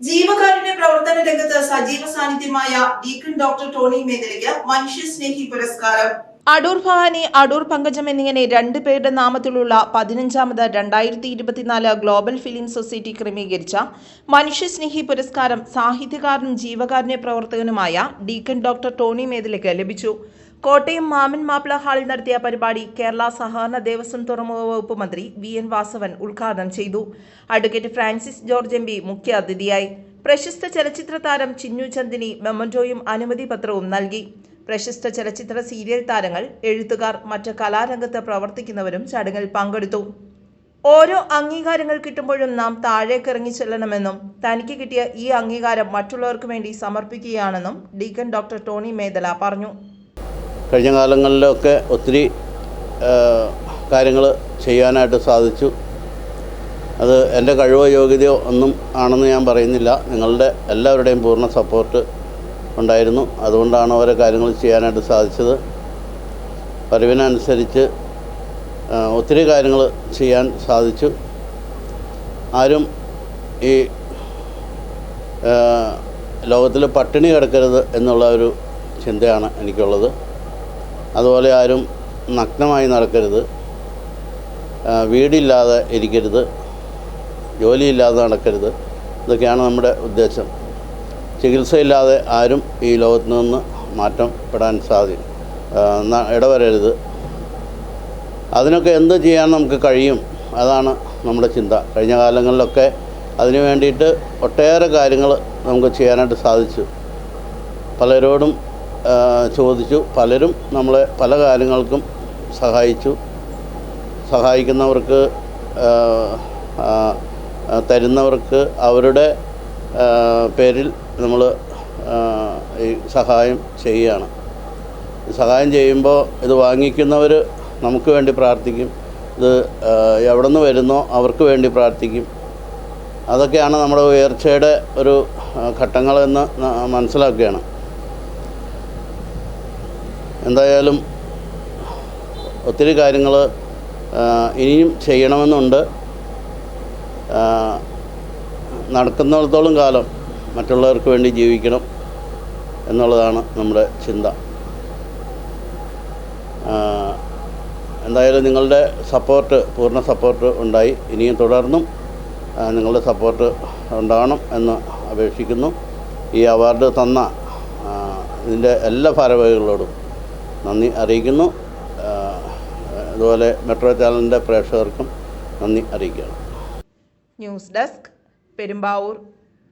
ജീവകാരുണ്യ പ്രവർത്തന രംഗത്ത് സജീവ സാന്നിധ്യമായ ഡീക്കൺ ഡോക്ടർ ടോണി മേഖലയ്ക്ക് മനുഷ്യസ്നേഹി പുരസ്കാരം. അടൂർ ഭവാനി അടൂർ പങ്കജം എന്നിങ്ങനെ രണ്ട് പേരുടെ നാമത്തിലുള്ള പതിനഞ്ചാമത് രണ്ടായിരത്തി ഇരുപത്തിനാല് ഗ്ലോബൽ ഫിലിം സൊസൈറ്റി ക്രമീകരിച്ച മനുഷ്യസ്നേഹി പുരസ്കാരം സാഹിത്യകാരനും ജീവകാരുണ്യ പ്രവർത്തകനുമായ ഡീക്കൻ ഡോക്ടർ ടോണി മേദലയ്ക്ക് ലഭിച്ചു. കോട്ടയം മാമൻ മാപ്പിള ഹാളിൽ നടത്തിയ പരിപാടി കേരള സഹകരണ ദേവസ്വം തുറമുഖ വകുപ്പ് മന്ത്രി വി എൻ വാസവൻ ഉദ്ഘാടനം ചെയ്തു. Advocate Francis George M P മുഖ്യ അതിഥിയായി. പ്രശസ്ത ചലച്ചിത്ര താരം ചിന്നു ചന്ദിനി മെമ്മന്റോയും അനുമതി പത്രവും നൽകി. പ്രശസ്ത ചലച്ചിത്ര സീരിയൽ താരങ്ങൾ എഴുത്തുകാർ മറ്റ് കലാരംഗത്ത് പ്രവർത്തിക്കുന്നവരും ചടങ്ങിൽ പങ്കെടുത്തു. ഓരോ അംഗീകാരങ്ങൾ കിട്ടുമ്പോഴും നാം താഴേക്കിറങ്ങി ചെല്ലണമെന്നും തനിക്ക് കിട്ടിയ ഈ അംഗീകാരം മറ്റുള്ളവർക്ക് വേണ്ടി സമർപ്പിക്കുകയാണെന്നും ഡീക്കൻ ഡോക്ടർ ടോണി മേദല പറഞ്ഞു. കഴിഞ്ഞ കാലങ്ങളിലൊക്കെ ഒത്തിരി കാര്യങ്ങൾ ചെയ്യാനായിട്ട് സാധിച്ചു. അത് എന്റെ കഴിവോ യോഗ്യതയോ ഒന്നും ആണെന്ന് ഞാൻ പറയുന്നില്ല. നിങ്ങളുടെ എല്ലാവരുടെയും പൂർണ സപ്പോർട്ട് ഉണ്ടായിരുന്നു. അതുകൊണ്ടാണ് ഓരോ കാര്യങ്ങൾ ചെയ്യാനായിട്ട് സാധിച്ചത്. വരവിനനുസരിച്ച് ഒത്തിരി കാര്യങ്ങൾ ചെയ്യാൻ സാധിച്ചു. ആരും ഈ ലോകത്തിൽ പട്ടിണി കിടക്കരുത് എന്നുള്ള ഒരു ചിന്തയാണ് എനിക്കുള്ളത്. അതുപോലെ ആരും നഗ്നമായി നടക്കരുത്. വീടില്ലാതെ ഇരിക്കരുത്. ജോലിയില്ലാതെ നടക്കരുത്. ഇതൊക്കെയാണ് നമ്മുടെ ഉദ്ദേശം. ചികിത്സയില്ലാതെ ആരും ഈ ലോകത്തു നിന്ന് മാറ്റം പെടാൻ സാധിക്കും ഇടവരരുത്. അതിനൊക്കെ എന്ത് ചെയ്യാൻ നമുക്ക് കഴിയും? അതാണ് നമ്മുടെ ചിന്ത. കഴിഞ്ഞ കാലങ്ങളിലൊക്കെ അതിനു വേണ്ടിയിട്ട് ഒട്ടേറെ കാര്യങ്ങൾ നമുക്ക് ചെയ്യാനായിട്ട് സാധിച്ചു. പലരോടും ചോദിച്ചു. പലരും നമ്മളെ പല കാര്യങ്ങൾക്കും സഹായിച്ചു. സഹായിക്കുന്നവർക്ക് തരുന്നവർക്ക് അവരുടെ പേരിൽ നമ്മൾ ഈ സഹായം ചെയ്യുകയാണ് സഹായം ചെയ്യുമ്പോൾ ഇത് വാങ്ങിക്കുന്നവർ നമുക്ക് വേണ്ടി പ്രാർത്ഥിക്കും. ഇത് എവിടെ നിന്ന് വരുന്നോ അവർക്ക് വേണ്ടി പ്രാർത്ഥിക്കും. അതൊക്കെയാണ് നമ്മുടെ ഉയർച്ചയുടെ ഒരു ഘട്ടങ്ങളെന്ന് മനസ്സിലാക്കുകയാണ്. എന്തായാലും ഒത്തിരി കാര്യങ്ങൾ ഇനിയും ചെയ്യണമെന്നുണ്ട്. നടക്കുന്നിടത്തോളം കാലം മറ്റുള്ളവർക്ക് വേണ്ടി ജീവിക്കണം എന്നുള്ളതാണ് നമ്മുടെ ചിന്ത. എന്തായാലും നിങ്ങളുടെ സപ്പോർട്ട് പൂർണ സപ്പോർട്ട് ഉണ്ടായി. ഇനിയും തുടർന്നും നിങ്ങളുടെ സപ്പോർട്ട് ഉണ്ടാകണം എന്ന് അപേക്ഷിക്കുന്നു. ഈ അവാർഡ് തന്ന ഇതിന്റെ എല്ലാ ഭാരവാഹികളോടും നന്ദി അറിയിക്കുന്നു. അതുപോലെ മെട്രോ ചാനലിന്റെ പ്രേക്ഷകർക്കും നന്ദി അറിയിക്കുകയാണ്. News desk Perumbavoor.